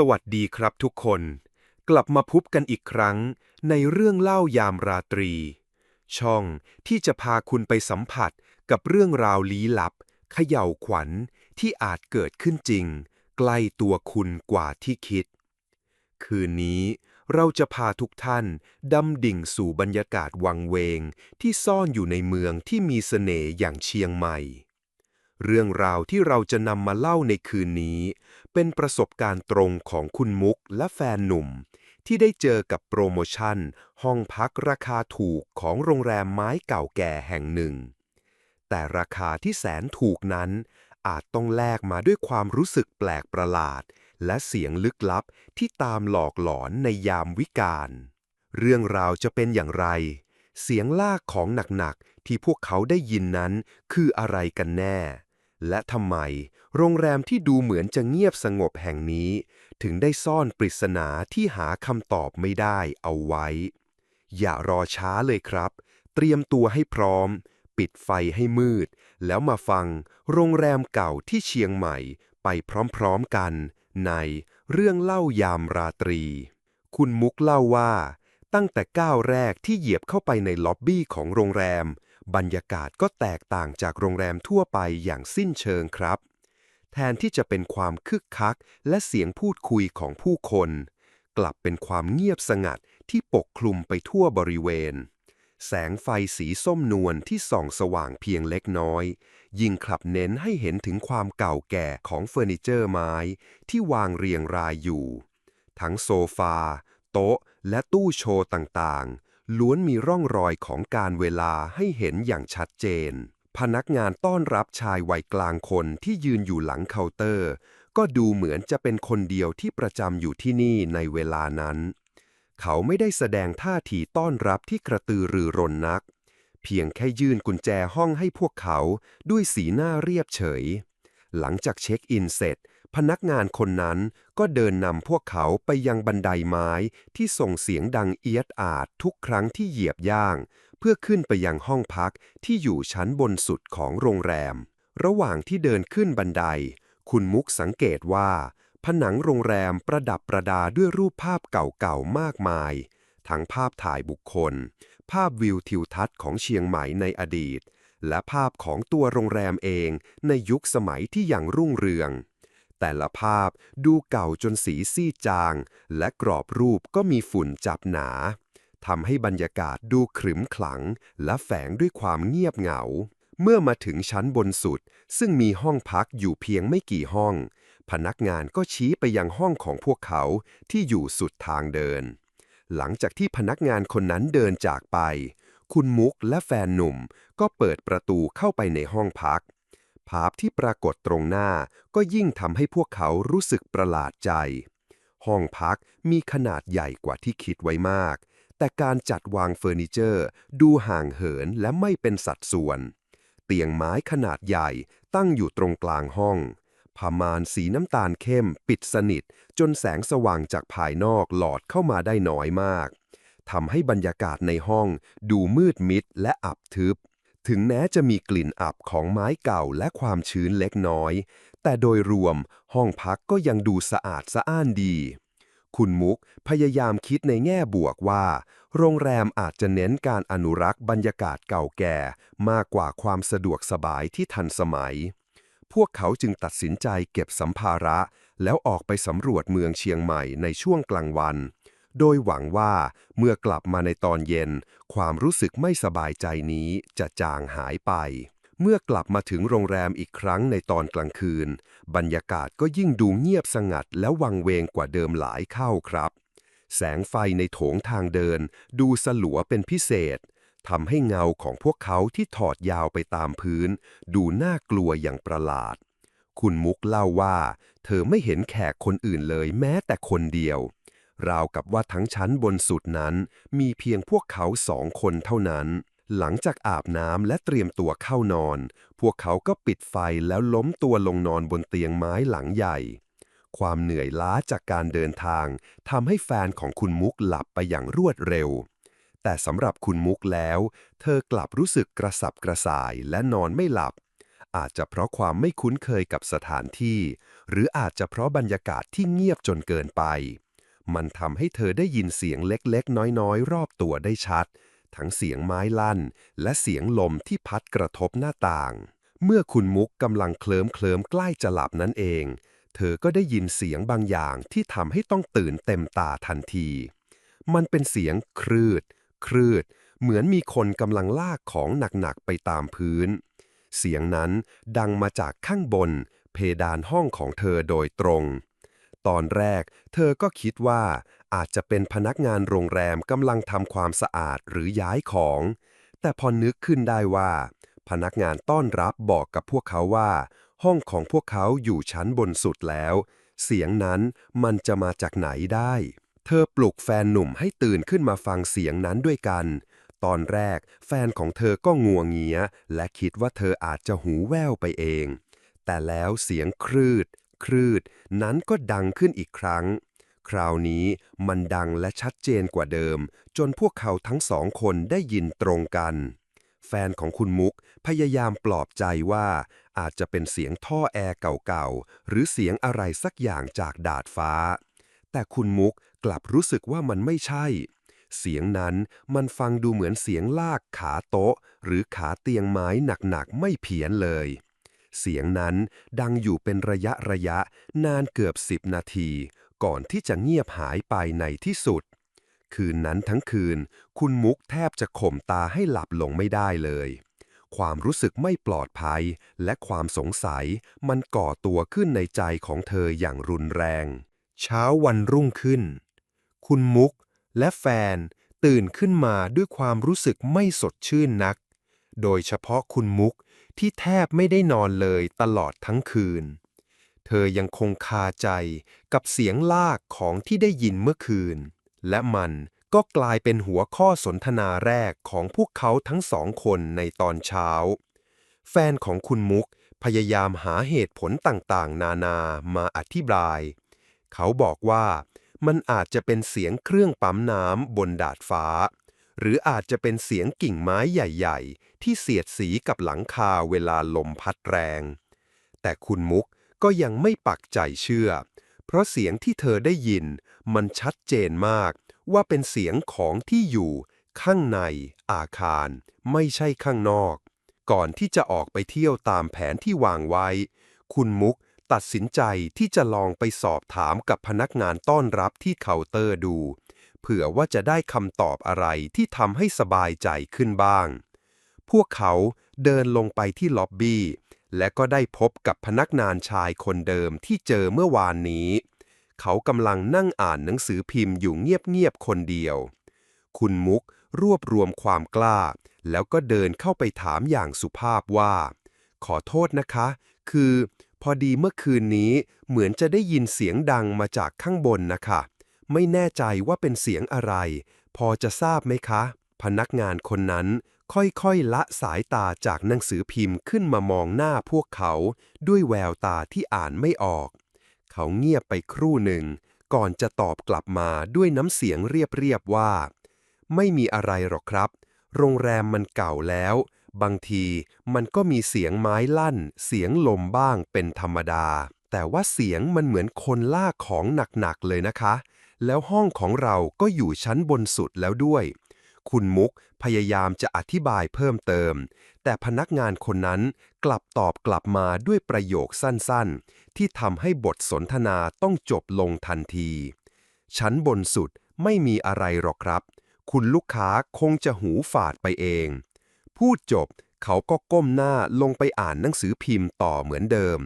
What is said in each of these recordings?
สวัสดีครับทุกคน กลับมาพบกันอีกครั้งในเรื่องเล่ายามราตรี ช่องที่จะพาคุณไปสัมผัสกับเรื่องราวลี้ลับเขย่าวขวัญที่อาจเกิดขึ้นจริง ใกล้ตัวคุณกว่าที่คิด คืนนี้เราจะพาทุกท่านดำดิ่งสู่บรรยากาศวังเวงที่ซ่อนอยู่ในเมืองที่มีเสน่ห์อย่างเชียงใหม่ เรื่องราวที่เราจะนำมาเล่าในคืนนี้ เป็นประสบการณ์ตรงของคุณมุกและแฟนหนุ่ม ที่ได้เจอกับโปรโมชั่น ห้องพักราคาถูกของโรงแรมไม้เก่าแก่แห่งหนึ่ง แต่ราคาที่แสนถูกนั้น อาจต้องแลกมาด้วยความรู้สึกแปลกประหลาด และเสียงลึกลับที่ตามหลอกหลอนในยามวิกาลเรื่องราวจะเป็นอย่างไร เสียงลากของหนักๆที่พวกเขาได้ยินนั้นคืออะไรกันแน่ และทำไม โรงแรมที่ดูเหมือนจะเงียบสงบแห่งนี้ ถึงได้ซ่อนปริศนาที่หาคำตอบไม่ได้เอาไว้ อย่ารอช้าเลยครับ เตรียมตัวให้พร้อม ปิดไฟให้มืด แล้วมาฟัง โรงแรมเก่าที่เชียงใหม่ ไปพร้อมๆกัน ในเรื่องเล่ายามราตรี คุณมุกเล่าว่า ตั้งแต่ก้าวแรกที่เหยียบเข้าไปในล็อบบี้ของโรงแรม บรรยากาศก็แตกต่างจากโรงแรมทั่วไปอย่างสิ้นเชิงครับ แทนที่จะเป็นความคึกคัก และเสียงพูดคุยของผู้คน กลับเป็นความเงียบสงัดที่ปกคลุมไปทั่วบริเวณ แสงไฟสีส้มนวลที่ส่องสว่างเพียงเล็กน้อย ยิ่งคลับเน้นให้เห็นถึงความเก่าแก่ของเฟอร์นิเจอร์ไม้ที่วางเรียงรายอยู่ ทั้งโซฟา โต๊ะ และตู้โชว์ต่างๆ ล้วนมีร่องรอยของการเวลาให้เห็นอย่างชัดเจน พนักงานต้อนรับชายวัยกลางคนที่ยืนอยู่หลังเคาน์เตอร์ ก็ดูเหมือนจะเป็นคนเดียวที่ประจำอยู่ที่นี่ในเวลานั้น เขาไม่ได้แสดงท่าทีต้อนรับที่กระตือรือร้นนัก เพียงแค่ยื่นกุญแจห้องให้พวกเขาด้วยสีหน้าเรียบเฉย หลังจากเช็คอินเสร็จ พนักงานคนนั้นก็เดินนำพวกเขาไปยังบันไดไม้ที่ส่งเสียงดังเอียดอาดทุกครั้งที่เหยียบย่าง เพื่อขึ้นไปยังห้องพักที่อยู่ชั้นบนสุดของโรงแรม ระหว่างที่เดินขึ้นบันได คุณมุกสังเกตว่า ผนังโรงแรมประดับประดาด้วยรูปภาพเก่าๆมากมาย ทั้งภาพถ่ายบุคคล ภาพวิวทิวทัศน์ของเชียงใหม่ในอดีต และภาพของตัวโรงแรมเองในยุคสมัยที่ยังรุ่งเรือง แต่ละภาพดูเก่าจนสีซีดจาง และกรอบรูปก็มีฝุ่นจับหนาทำให้บรรยากาศดูขรึมขลัง และแฝงด้วยความเงียบเหงา เมื่อมาถึงชั้นบนสุด ซึ่งมีห้องพักอยู่เพียงไม่กี่ห้อง พนักงานก็ชี้ไปยังห้องของพวกเขาที่อยู่สุดทางเดิน หลังจากที่พนักงานคนนั้นเดินจากไป คุณมุกและแฟนหนุ่มก็เปิดประตูเข้าไปในห้องพัก ภาพที่ปรากฏตรงหน้าก็ยิ่งทำให้พวกเขารู้สึกประหลาดใจ ห้องพักมีขนาดใหญ่กว่าที่คิดไว้มาก แต่การจัดวางเฟอร์นิเจอร์ ดูห่างเหินและไม่เป็นสัดส่วน เตียงไม้ขนาดใหญ่ตั้งอยู่ตรงกลางห้องผ้าม่านสีน้ำตาลเข้ม ปิดสนิท จนแสงสว่างจากภายนอกหลอดเข้ามาได้น้อยมากทำให้บรรยากาศในห้องดูมืดมิดและอับทึบ ถึงแม้จะมีกลิ่นอับของไม้เก่าและความชื้นเล็กน้อย แต่โดยรวมห้องพักก็ยังดูสะอาดสะอ้านดี คุณมุกพยายามคิดในแง่บวกว่า โรงแรมอาจจะเน้นการอนุรักษ์บรรยากาศเก่าแก่ มากกว่าความสะดวกสบายที่ทันสมัย พวกเขาจึงตัดสินใจเก็บสัมภาระ แล้วออกไปสำรวจเมืองเชียงใหม่ในช่วงกลางวัน โดยหวังว่าเมื่อกลับมาในตอนเย็น ความรู้สึกไม่สบายใจนี้จะจางหายไป เมื่อกลับมาถึงโรงแรมอีกครั้งในตอนกลางคืน บรรยากาศก็ยิ่งดูเงียบสงัดและวังเวงกว่าเดิมหลายเข้าครับ แสงไฟในโถงทางเดิน ดูสลัวเป็นพิเศษทำให้เงาของพวกเขาที่ถอดยาวไปตามพื้น ดูน่ากลัวอย่างประหลาด คุณมุกเล่าว่า เธอไม่เห็นแขกคนอื่นเลยแม้แต่คนเดียว ราวกับว่าทั้งชั้นบนสุดนั้น มีเพียงพวกเขาสองคนเท่านั้น หลังจากอาบน้ำและเตรียมตัวเข้านอน พวกเขาก็ปิดไฟแล้วล้มตัวลงนอนบนเตียงไม้หลังใหญ่ ความเหนื่อยล้าจากการเดินทางทำให้แฟนของคุณมุกหลับไปอย่างรวดเร็ว แต่สำหรับคุณมุกแล้ว เธอกลับรู้สึกกระสับกระส่ายและนอนไม่หลับอาจจะเพราะความไม่คุ้นเคยกับสถานที่ หรืออาจจะเพราะบรรยากาศที่เงียบจนเกินไป มันทำให้เธอได้ยินเสียงเล็กๆ น้อยๆ รอบตัวได้ชัด ทั้งเสียงไม้ลั่น และเสียงลมที่พัดกระทบหน้าต่าง เมื่อคุณมุกกำลังเคลิ้มเคลิมใกล้จะหลับนั่นเอง เธอก็ได้ยินเสียงบางอย่างที่ทำให้ต้องตื่นเต็มตาทันที มันเป็นเสียงครืด ครืด เหมือนมีคนกำลังลากของหนักๆไปตามพื้น เสียงนั้นดังมาจากข้างบน เพดานห้องของเธอโดยตรง ตอนแรก เธอก็คิดว่า อาจจะเป็นพนักงานโรงแรมกำลังทำความสะอาดหรือย้ายของ แต่พอนึกขึ้นได้ว่า พนักงานต้อนรับบอกกับพวกเขาว่า ห้องของพวกเขาอยู่ชั้นบนสุดแล้ว เสียงนั้นมันจะมาจากไหนได้ เธอปลุกแฟนหนุ่มให้ตื่นขึ้นมาฟังเสียงนั้นด้วยกัน ตอนแรก แฟนของเธอก็งัวเงีย และคิดว่าเธออาจจะหูแว่วไปเองแต่แล้วเสียงครืด ครืด นั้นก็ดังขึ้นอีกครั้ง คราวนี้มันดังและชัดเจนกว่าเดิม จนพวกเขาทั้งสองคนได้ยินตรงกัน แฟนของคุณมุกพยายามปลอบใจว่าอาจจะเป็นเสียงท่อแอร์เก่าๆ หรือเสียงอะไรสักอย่างจากดาดฟ้า แต่คุณมุกกลับรู้สึกว่ามันไม่ใช่ เสียงนั้นมันฟังดูเหมือนเสียงลากขาโต๊ะ หรือขาเตียงไม้หนักๆ ไม่เพี้ยนเลย เสียงนั้นดังอยู่เป็นระยะระยะนานเกือบสิบนาที ก่อนที่จะเงียบหายไปในที่สุด คืนนั้นทั้งคืน คุณมุกแทบจะข่มตาให้หลับลงไม่ได้เลย ความรู้สึกไม่ปลอดภัย และความสงสัยมันก่อตัวขึ้นในใจของเธออย่างรุนแรง เช้าวันรุ่งขึ้น คุณมุกและแฟนตื่นขึ้นมาด้วยความรู้สึกไม่สดชื่นนัก โดยเฉพาะคุณมุก ที่แทบไม่ได้นอนเลยตลอดทั้งคืน เธอยังคงคาใจกับเสียงลากของที่ได้ยินเมื่อคืน และมันก็กลายเป็นหัวข้อสนทนาแรกของพวกเขาทั้งสองคนในตอนเช้า แฟนของคุณมุกพยายามหาเหตุผลต่างๆ นานามาอธิบาย เขาบอกว่ามันอาจจะเป็นเสียงเครื่องปั๊มน้ำบนดาดฟ้า หรืออาจจะเป็นเสียงกิ่งไม้ใหญ่ๆ ที่เสียดสีกับหลังคาเวลาลมพัดแรง แต่คุณมุกก็ยังไม่ปักใจเชื่อ เพราะเสียงที่เธอได้ยิน มันชัดเจนมากว่าเป็นเสียงของที่อยู่ ข้างใน อาคาร ไม่ใช่ข้างนอก ก่อนที่จะออกไปเที่ยวตามแผนที่วางไว้ คุณมุกตัดสินใจที่จะลองไปสอบถามกับพนักงานต้อนรับที่เคาน์เตอร์ดู เผื่อว่าจะได้คำตอบอะไรที่ทำให้สบายใจขึ้นบ้าง พวกเขาเดินลงไปที่ล็อบบี้ และก็ได้พบกับพนักงานชายคนเดิมที่เจอเมื่อวานนี้ เขากำลังนั่งอ่านหนังสือพิมพ์อยู่เงียบๆคนเดียว คุณมุกรวบรวมความกล้า แล้วก็เดินเข้าไปถามอย่างสุภาพว่า ขอโทษนะคะ คือ พอดีเมื่อคืนนี้เหมือนจะได้ยินเสียงดังมาจากข้างบนนะคะ ไม่แน่ใจว่าเป็นเสียงอะไร พอจะทราบไหมคะ พนักงานคนนั้นค่อยๆ ละสายตาจากหนังสือพิมพ์ขึ้นมามองหน้าพวกเขา ด้วยแววตาที่อ่านไม่ออก เขาเงียบไปครู่หนึ่ง ก่อนจะตอบกลับมาด้วยน้ำเสียงเรียบๆว่า ไม่มีอะไรหรอกครับ โรงแรมมันเก่าแล้ว บางทีมันก็มีเสียงไม้ลั่น เสียงลมบ้างเป็นธรรมดา แต่ว่าเสียงมันเหมือนคนลากของหนักๆเลยนะคะ แล้วห้องของเราก็อยู่ชั้นบนสุดแล้วด้วย คุณมุกพยายามจะอธิบายเพิ่มเติม แต่พนักงานคนนั้นกลับตอบกลับมาด้วยประโยคสั้นๆ ที่ทำให้บทสนทนาต้องจบลงทันที ชั้นบนสุดไม่มีอะไรหรอกครับ คุณลูกค้าคงจะหูฝาดไปเอง พูดจบเขาก็ก้มหน้าลงไปอ่านหนังสือพิมพ์ต่อเหมือนเดิม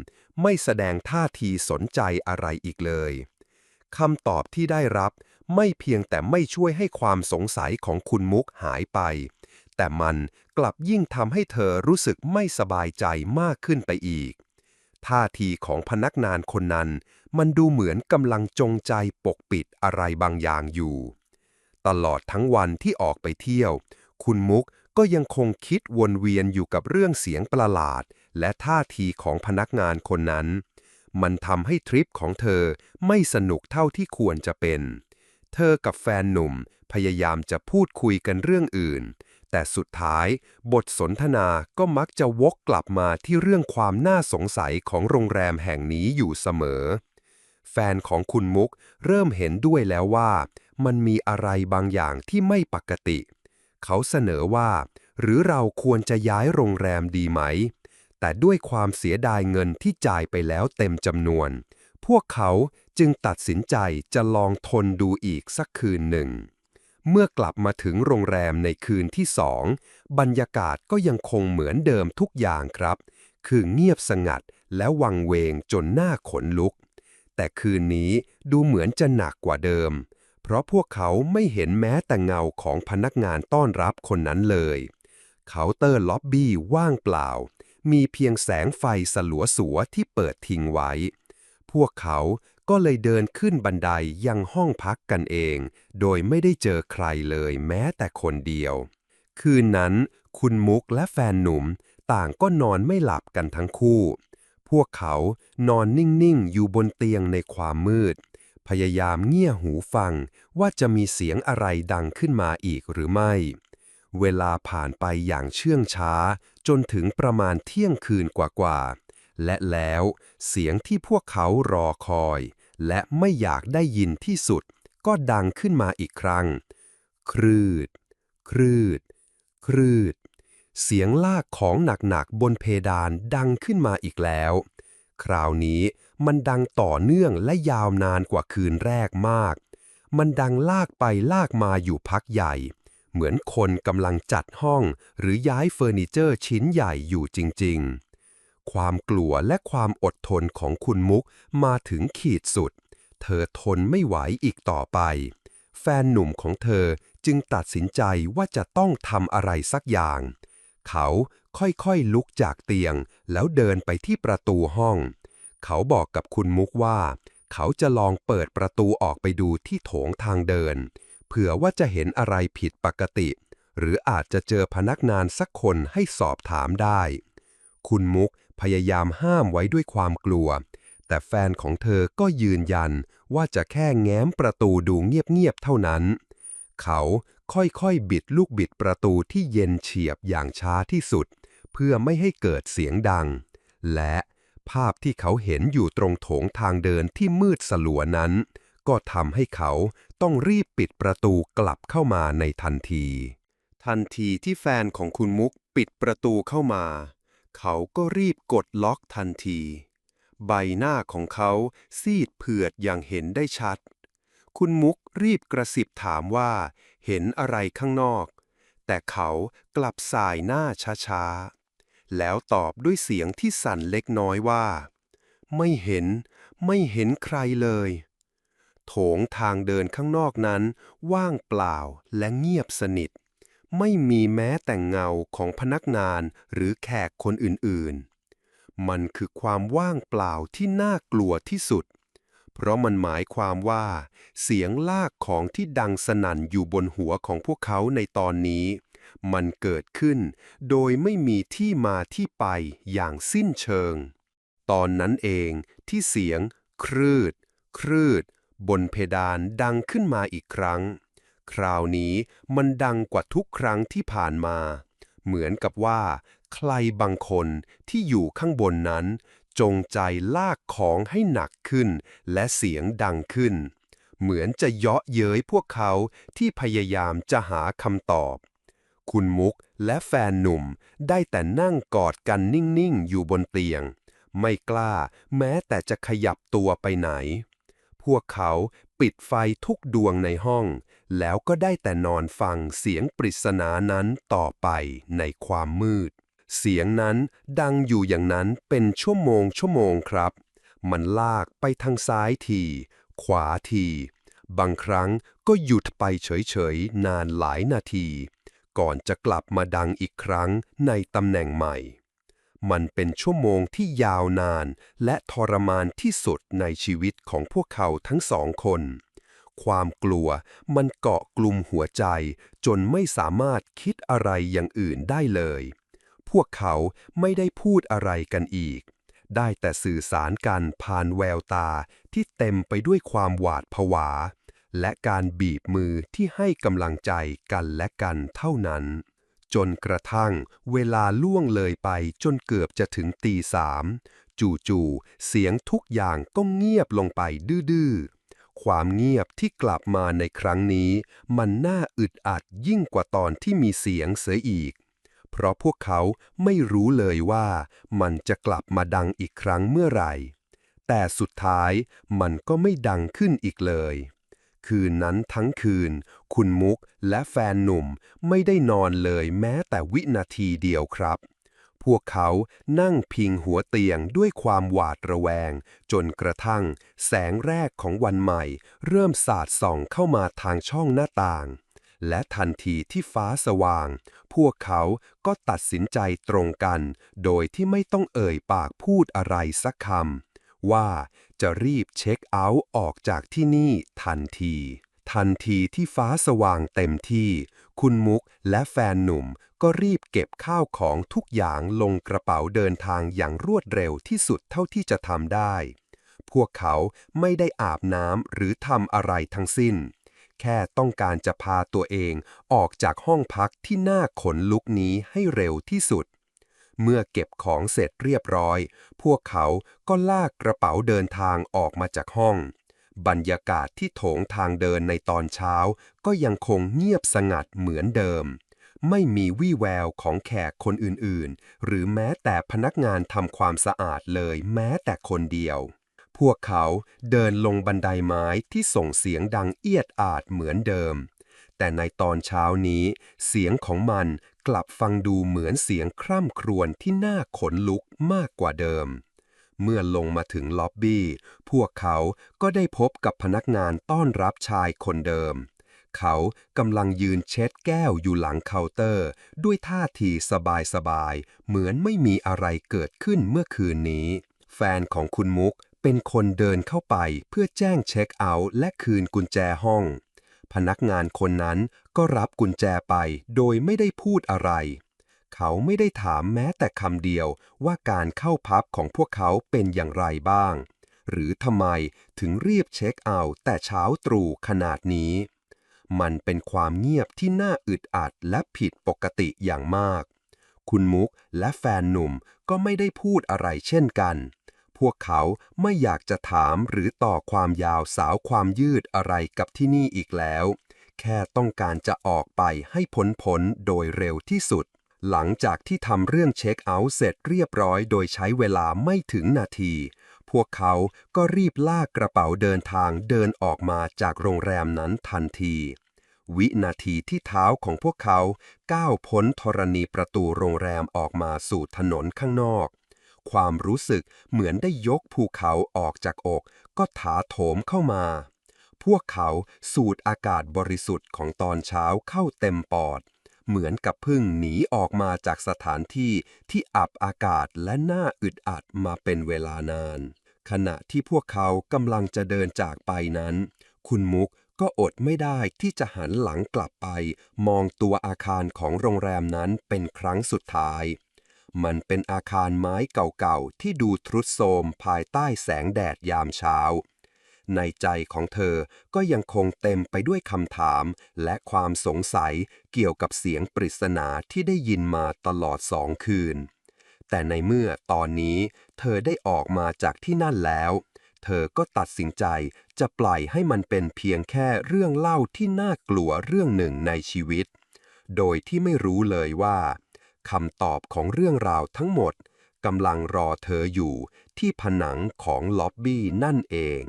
ไม่แสดงท่าทีสนใจอะไรอีกเลย คำตอบที่ได้รับไม่เพียงแต่ไม่ช่วยให้ความสงสัยของคุณมุกหายไป แต่มันกลับยิ่งทำให้เธอรู้สึกไม่สบายใจมากขึ้นไปอีก ท่าทีของพนักงานคนนั้น มันดูเหมือนกำลังจงใจปกปิดอะไรบางอย่างอยู่ ตลอดทั้งวันที่ออกไปเที่ยว คุณมุกก็ยังคงคิดวนเวียนอยู่กับเรื่องเสียงประหลาด และท่าทีของพนักงานคนนั้น มันทำให้ทริปของเธอไม่สนุกเท่าที่ควรจะเป็น เธอกับแฟนหนุ่มพยายามจะพูดคุยกันเรื่องอื่น แต่สุดท้ายบทสนทนาก็มักจะวกกลับมาที่เรื่องความน่าสงสัยของโรงแรมแห่งนี้อยู่เสมอ แฟนของคุณมุกเริ่มเห็นด้วยแล้วว่า มันมีอะไรบางอย่างที่ไม่ปกติ เขาเสนอว่า หรือเราควรจะย้ายโรงแรมดีไหม แต่ด้วยความเสียดายเงินที่จ่ายไปแล้วเต็มจำนวน พวกเขาจึงตัดสินใจจะลองทนดูอีกสักคืนหนึ่ง เมื่อกลับมาถึงโรงแรมในคืนที่สองบรรยากาศก็ยังคงเหมือนเดิมทุกอย่างครับ คือเงียบสงัดและวังเวงจนหน้าขนลุก แต่คืนนี้ดูเหมือนจะหนักกว่าเดิม เพราะพวกเขาไม่เห็นแม้แต่เงาของพนักงานต้อนรับคนนั้นเลย เคาน์เตอร์ล็อบบี้ว่างเปล่า มีเพียงแสงไฟสลัวสัวๆที่เปิดทิ้งไว้ พวกเขาก็เลยเดินขึ้นบันไดยังห้องพักกันเอง โดยไม่ได้เจอใครเลยแม้แต่คนเดียว คืนนั้น คุณมุกและแฟนหนุ่มต่างก็นอนไม่หลับกันทั้งคู่ พวกเขานอนนิ่งๆ อยู่บนเตียงในความมืด พยายามเงี่ยหูฟังว่าจะมีเสียงอะไรดังขึ้นมาอีกหรือไม่ เวลาผ่านไปอย่างเชื่องช้า จนถึงประมาณเที่ยงคืนกว่าๆ และแล้วเสียงที่พวกเขารอคอย และไม่อยากได้ยินที่สุด ก็ดังขึ้นมาอีกครั้ง ครืด ครืด ครืด เสียงลากของหนักๆ บนเพดานดังขึ้นมาอีกแล้ว คราวนี้มันดังต่อเนื่องและยาวนานกว่าคืนแรกมาก มันดังลากไปลากมาอยู่พักใหญ่ เหมือนคนกำลังจัดห้องหรือย้ายเฟอร์นิเจอร์ชิ้นใหญ่อยู่จริง ๆ ความกลัวและความอดทนของคุณมุกมาถึงขีดสุด เธอทนไม่ไหวอีกต่อไป แฟนหนุ่มของเธอจึงตัดสินใจว่าจะต้องทำอะไรสักอย่าง เขาค่อยๆลุกจากเตียง แล้วเดินไปที่ประตูห้อง เขาบอกกับคุณมุกว่า เขาจะลองเปิดประตูออกไปดูที่โถงทางเดิน เผื่อว่าจะเห็นอะไรผิดปกติ หรืออาจจะเจอพนักงานสักคนให้สอบถามได้ คุณมุกพยายามห้ามไว้ด้วยความกลัว แต่แฟนของเธอก็ยืนยันว่าจะแค่แง้มประตูดูเงียบๆเท่านั้น เขาค่อยๆบิดลูกบิดประตูที่เย็นเฉียบอย่างช้าที่สุด เพื่อไม่ให้เกิดเสียงดัง และภาพที่เขาเห็นอยู่ตรงโถงทางเดินที่มืดสลัวนั้น ก็ทำให้เขาต้องรีบปิดประตูกลับเข้ามาในทันที ทันทีที่แฟนของคุณมุกปิดประตูเข้ามา เขาก็รีบกดล็อกทันที ใบหน้าของเขาซีดเผือดอย่างเห็นได้ชัด คุณมุกรีบกระสิบถามว่า เห็นอะไรข้างนอก แต่เขากลับสายหน้าช้าๆ แล้วตอบด้วยเสียงที่สั่นเล็กน้อยว่า ไม่เห็น ไม่เห็นใครเลย โถงทางเดินข้างนอกนั้น ว่างเปล่าและเงียบสนิท ไม่มีแม้แต่เงาของพนักงานหรือแขกคนอื่นๆ มันคือความว่างเปล่าที่น่ากลัวที่สุด เพราะมันหมายความว่า เสียงลากของที่ดังสนั่นอยู่บนหัวของพวกเขาในตอนนี้ มันเกิดขึ้น โดยไม่มีที่มาที่ไปอย่างสิ้นเชิง ตอนนั้นเองที่เสียง ครืด ครืด บนเพดานดังขึ้นมาอีกครั้ง คราวนี้มันดังกว่าทุกครั้งที่ผ่านมา เหมือนกับว่า ใครบางคนที่อยู่ข้างบนนั้น จงใจลากของให้หนักขึ้น และเสียงดังขึ้น เหมือนจะเยาะเย้ยพวกเขาที่พยายามจะหาคำตอบ คุณมุกและแฟนหนุ่มได้แต่นั่งกอดกันนิ่ง ๆ อยู่บนเตียง ไม่กล้าแม้แต่จะขยับตัวไปไหน วกเขาปิดไฟทุกดวงในห้อง แล้วก็ได้แต่นอนฟังเสียงปริศนานั้นต่อไปในความมืด เสียงนั้นดังอยู่อย่างนั้นเป็นชั่วโมงชั่วโมงครับ มันลากไปทางซ้ายที ขวาที บางครั้งก็หยุดไปเฉยๆ นานหลายนาที ก่อนจะกลับมาดังอีกครั้งในตำแหน่งใหม่ มันเป็นชั่วโมงที่ยาวนาน และทรมานที่สุดในชีวิตของพวกเขาทั้งสองคน ความกลัวมันเกาะกลุ่มหัวใจ จนไม่สามารถคิดอะไรอย่างอื่นได้เลย พวกเขาไม่ได้พูดอะไรกันอีก ได้แต่สื่อสารกันผ่านแววตาที่เต็มไปด้วยความหวาดผวา และการบีบมือที่ให้กำลังใจกันและกันเท่านั้น จนกระทั่งเวลาล่วงเลยไปจนเกือบจะถึงตีสามจู่ๆเสียงทุกอย่างก็เงียบลงไปดื้อๆ ความเงียบที่กลับมาในครั้งนี้ มันน่าอึดอัดยิ่งกว่าตอนที่มีเสียงเสียอีก เพราะพวกเขาไม่รู้เลยว่ามันจะกลับมาดังอีกครั้งเมื่อไหร่ แต่สุดท้ายมันก็ไม่ดังขึ้นอีกเลย คืนนั้นทั้งคืน คุณมุกและแฟนหนุ่มไม่ได้นอนเลยแม้แต่วินาทีเดียวครับ พวกเขานั่งพิงหัวเตียงด้วยความหวาดระแวง จนกระทั่ง แสงแรกของวันใหม่ เริ่มสาดส่องเข้ามาทางช่องหน้าต่าง และทันทีที่ฟ้าสว่าง พวกเขาก็ตัดสินใจตรงกัน โดยที่ไม่ต้องเอ่ยปากพูดอะไรสักคำ ว่าจะรีบเช็คเอาท์ออกจากที่นี่ทันที ทันทีที่ฟ้าสว่างเต็มที่ คุณมุกและแฟนหนุ่มก็รีบเก็บข้าวของทุกอย่างลงกระเป๋าเดินทางอย่างรวดเร็วที่สุดเท่าที่จะทำได้ พวกเขาไม่ได้อาบน้ำหรือทำอะไรทั้งสิ้น แค่ต้องการจะพาตัวเองออกจากห้องพักที่น่าขนลุกนี้ให้เร็วที่สุด เมื่อเก็บของเสร็จเรียบร้อย พวกเขาก็ลากกระเป๋าเดินทางออกมาจากห้อง บรรยากาศที่โถงทางเดินในตอนเช้า ก็ยังคงเงียบสงัดเหมือนเดิม ไม่มีวี่แววของแขกคนอื่นๆ หรือแม้แต่พนักงานทำความสะอาดเลยแม้แต่คนเดียว พวกเขาเดินลงบันไดไม้ที่ส่งเสียงดังเอียดอาดเหมือนเดิมแต่ในตอนเช้านี้ เสียงของมัน กลับฟังดูเหมือนเสียงคร่ำครวญที่น่าขนลุกมากกว่าเดิม เมื่อลงมาถึงล็อบบี้ พวกเขาก็ได้พบกับพนักงานต้อนรับชายคนเดิม เขากำลังยืนเช็ดแก้วอยู่หลังเคาน์เตอร์ ด้วยท่าทีสบายๆ เหมือนไม่มีอะไรเกิดขึ้นเมื่อคืนนี้ แฟนของคุณมุกเป็นคนเดินเข้าไปเพื่อแจ้งเช็คเอาท์และคืนกุญแจห้อง พนักงานคนนั้นก็รับกุญแจไปโดยไม่ได้พูดอะไร เขาไม่ได้ถามแม้แต่คำเดียวว่าการเข้าพับของพวกเขาเป็นอย่างไรบ้าง หรือทำไมถึงรีบเช็คเอาท์แต่เช้าตรู่ขนาดนี้ มันเป็นความเงียบที่น่าอึดอัดและผิดปกติอย่างมาก คุณมุกและแฟนหนุ่มก็ไม่ได้พูดอะไรเช่นกัน พวกเขาไม่อยากจะถามหรือต่อความยาวสาวความยืดอะไรกับที่นี่อีกแล้ว แค่ต้องการจะออกไปให้พ้นพ้นโดยเร็วที่สุด หลังจากที่ทำเรื่องเช็คเอาท์เสร็จเรียบร้อยโดยใช้เวลาไม่ถึงนาที พวกเขาก็รีบลากกระเป๋าเดินทางเดินออกมาจากโรงแรมนั้นทันทีวินาทีที่เท้าของพวกเขาก้าวพ้นธรณีประตูโรงแรมออกมาสู่ถนนข้างนอก ความรู้สึกเหมือนได้ยกภูเขาออกจากอก ก็ถาโถมเข้ามา พวกเขาสูดอากาศบริสุทธิ์ของตอนเช้าเข้าเต็มปอด เหมือนกับพึ่งหนีออกมาจากสถานที่ที่อับอากาศและน่าอึดอัดมาเป็นเวลานาน ขณะที่พวกเขากำลังจะเดินจากไปนั้น คุณมุกก็อดไม่ได้ที่จะหันหลังกลับไป มองตัวอาคารของโรงแรมนั้นเป็นครั้งสุดท้าย มันเป็นอาคารไม้เก่าๆ ที่ดูทรุดโทรมภายใต้แสงแดดยามเช้า ในใจของเธอก็ยังคงเต็มไปด้วยคำถาม และความสงสัยเกี่ยวกับเสียงปริศนาที่ได้ยินมาตลอดสองคืน แต่ในเมื่อตอนนี้เธอได้ออกมาจากที่นั่นแล้ว เธอก็ตัดสินใจจะปล่อยให้มันเป็นเพียงแค่เรื่องเล่าที่น่ากลัวเรื่องหนึ่งในชีวิต โดยที่ไม่รู้เลยว่า คำตอบของเรื่องราวทั้งหมดกำลังรอเธออยู่ที่ผนังของล็อบบี้นั่นเอง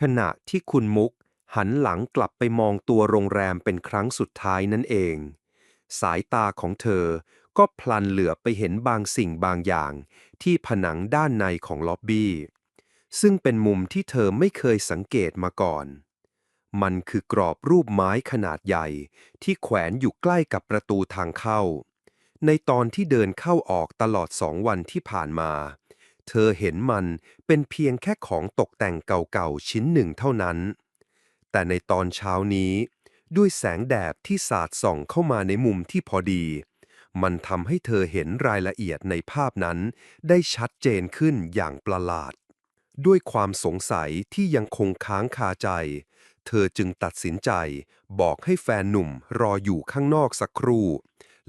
ขณะที่คุณมุกหันหลังกลับไปมองตัวโรงแรมเป็นครั้งสุดท้ายนั่นเอง สายตาของเธอก็พลันเหลือบไปเห็นบางสิ่งบางอย่าง ที่ผนังด้านในของล็อบบี้ซึ่งเป็นมุมที่เธอไม่เคยสังเกตมาก่อน มันคือกรอบรูปไม้ขนาดใหญ่ที่แขวนอยู่ใกล้กับประตูทางเข้า ในตอนที่เดินเข้าออกตลอดสองวันที่ผ่านมา เธอเห็นมันเป็นเพียงแค่ของตกแต่งเก่าๆชิ้นหนึ่งเท่านั้น แต่ในตอนเช้านี้ ด้วยแสงแดดที่สาดส่องเข้ามาในมุมที่พอดี มันทำให้เธอเห็นรายละเอียดในภาพนั้นได้ชัดเจนขึ้นอย่างประหลาด ด้วยความสงสัยที่ยังคงค้างคาใจ เธอจึงตัดสินใจบอกให้แฟนหนุ่มรออยู่ข้างนอกสักครู่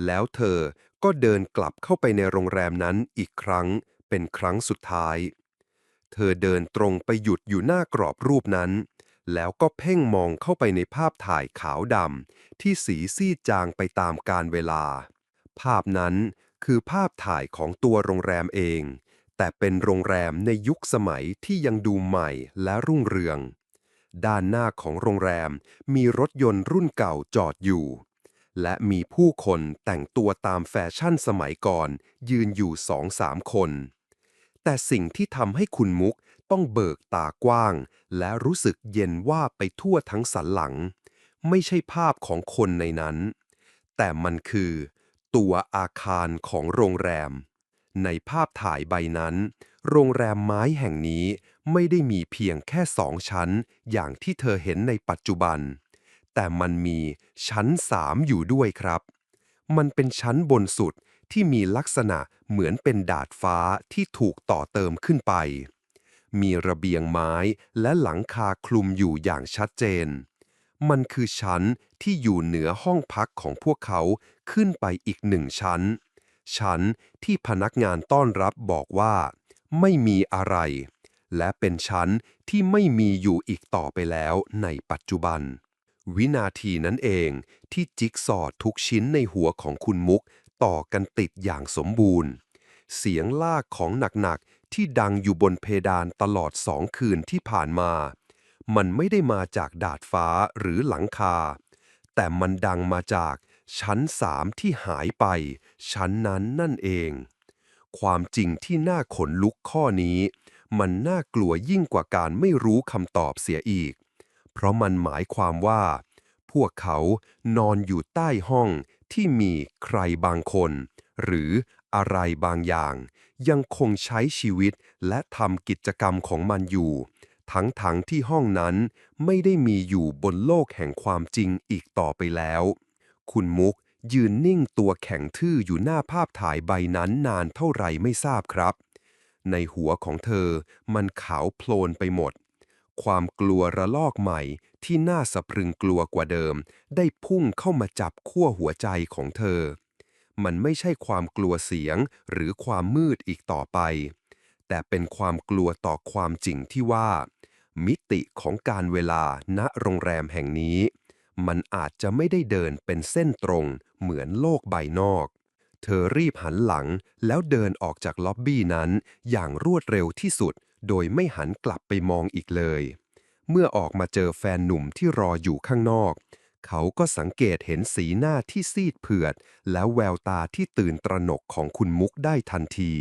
แล้วเธอก็เดินกลับเข้าไปในโรงแรมนั้นอีกครั้งเป็นครั้งสุดท้าย เธอเดินตรงไปหยุดอยู่หน้ากรอบรูปนั้น แล้วก็เพ่งมองเข้าไปในภาพถ่ายขาวดำที่สีซีดจางไปตามกาลเวลา ภาพนั้นคือภาพถ่ายของตัวโรงแรมเอง แต่เป็นโรงแรมในยุคสมัยที่ยังดูใหม่และรุ่งเรือง ด้านหน้าของโรงแรมมีรถยนต์รุ่นเก่าจอดอยู่ และมีผู้คนแต่งตัวตามแฟชั่นสมัยก่อน ยืนอยู่สองสามคน แต่สิ่งที่ทำให้คุณมุกต้องเบิกตากว้าง และรู้สึกเย็นว่าไปทั่วทั้งสันหลัง ไม่ใช่ภาพของคนในนั้น แต่มันคือ ตัวอาคารของโรงแรม ในภาพถ่ายใบนั้น โรงแรมไม้แห่งนี้ไม่ได้มีเพียงแค่สองชั้น อย่างที่เธอเห็นในปัจจุบัน แต่มันมีชั้นสามอยู่ด้วยครับ มันเป็นชั้นบนสุดที่มีลักษณะเหมือนเป็นดาดฟ้าที่ถูกต่อเติมขึ้นไป มีระเบียงไม้และหลังคาคลุมอยู่อย่างชัดเจน มันคือชั้นที่อยู่เหนือห้องพักของพวกเขาขึ้นไปอีกหนึ่งชั้น ชั้นที่พนักงานต้อนรับบอกว่า ไม่มีอะไร และเป็นชั้นที่ไม่มีอยู่อีกต่อไปแล้วในปัจจุบัน วินาทีนั้นเองที่จิ๊กซอทุกชิ้นในหัวของคุณมุก ต่อกันติดอย่างสมบูรณ์ เสียงลากของหนักๆ ที่ดังอยู่บนเพดานตลอดสองคืนที่ผ่านมา มันไม่ได้มาจากดาดฟ้าหรือหลังคา แต่มันดังมาจากชั้นสามที่หายไป ชั้นนั้นนั่นเอง ความจริงที่น่าขนลุกข้อนี้ มันน่ากลัวยิ่งกว่าการไม่รู้คำตอบเสียอีก เพราะมันหมายความว่า พวกเขานอนอยู่ใต้ห้องที่มีใครบางคน หรืออะไรบางอย่าง ยังคงใช้ชีวิตและทำกิจกรรมของมันอยู่ ทั้งๆทที่ห้องนั้นไม่ได้มีอยู่บนโลกแห่งความจริงอีกต่อไปแล้ว คุณมุกยืนนิ่งตัวแข็งทื่ออยู่หน้าภาพถ่ายใบนั้นนานเท่าไหร่ไม่ทราบครับ ในหัวของเธอมันขาวโพลนไปหมด ความกลัวระลอกใหม่ที่น่าสะพรึงกลัวกว่าเดิม ได้พุ่งเข้ามาจับขั้วหัวใจของเธอ มันไม่ใช่ความกลัวเสียงหรือความมืดอีกต่อไป แต่เป็นความกลัวต่อความจริงที่ว่า มิติของการเวลาณโรงแรมแห่งนี้ มันอาจจะไม่ได้เดินเป็นเส้นตรงเหมือนโลกใบนอกเธอรีบหันหลังแล้วเดินออกจากล็อบบี้นั้นอย่างรวดเร็วที่สุด โดยไม่หันกลับไปมองอีกเลย เมื่อออกมาเจอแฟนหนุ่มที่รออยู่ข้างนอก เขาก็สังเกตเห็นสีหน้าที่ซีดเผือด และแววตาที่ตื่นตระหนกของคุณมุกได้ทันที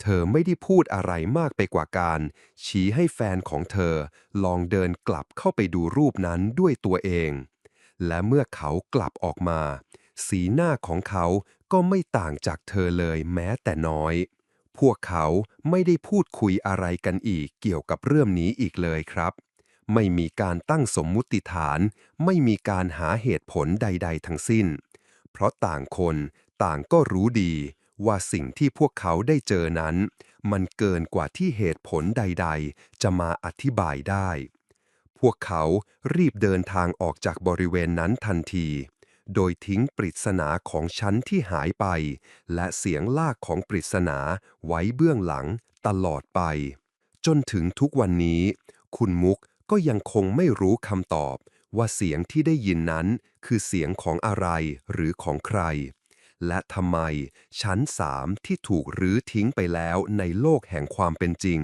เธอไม่ได้พูดอะไรมากไปกว่าการ ชี้ให้แฟนของเธอลองเดินกลับเข้าไปดูรูปนั้นด้วยตัวเอง และเมื่อเขากลับออกมา สีหน้าของเขาก็ไม่ต่างจากเธอเลยแม้แต่น้อย พวกเขาไม่ได้พูดคุยอะไรกันอีกเกี่ยวกับเรื่องนี้อีกเลยครับ ไม่มีการตั้งสมมุติฐาน ไม่มีการหาเหตุผลใด ๆ ทั้งสิ้น เพราะต่างคนต่างก็รู้ดีว่าสิ่งที่พวกเขาได้เจอนั้น มันเกินกว่าที่เหตุผลใด ๆ จะมาอธิบายได้ พวกเขารีบเดินทางออกจากบริเวณนั้นทันที โดยทิ้งปริศนาของฉันที่หายไป และเสียงลากของปริศนาไว้เบื้องหลังตลอดไป จนถึงทุกวันนี้ คุณมุกก็ยังคงไม่รู้คำตอบ ว่าเสียงที่ได้ยินนั้น คือเสียงของอะไรหรือของใคร และทำไมชั้นสามที่ถูกรื้อทิ้งไปแล้วในโลกแห่งความเป็นจริง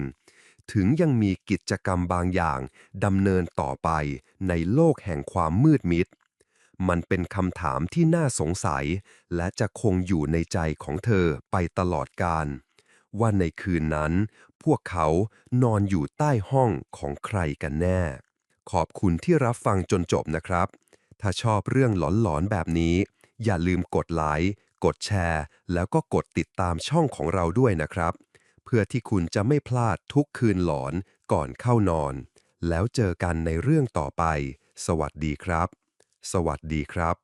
ถึงยังมีกิจกรรมบางอย่างดำเนินต่อไปในโลกแห่งความมืดมิด มันเป็นคำถามที่น่าสงสัย และจะคงอยู่ในใจของเธอไปตลอดกาลว่าในคืนนั้น พวกเขานอนอยู่ใต้ห้องของใครกันแน่ ขอบคุณที่รับฟังจนจบนะครับ ถ้าชอบเรื่องหลอนๆแบบนี้ อย่าลืมกดไลค์กดแชร์ แล้วก็กดติดตามช่องของเราด้วยนะครับ เพื่อที่คุณจะไม่พลาดทุกคืนหลอนก่อนเข้านอน แล้วเจอกันในเรื่องต่อไป สวัสดีครับ สวัสดีครับ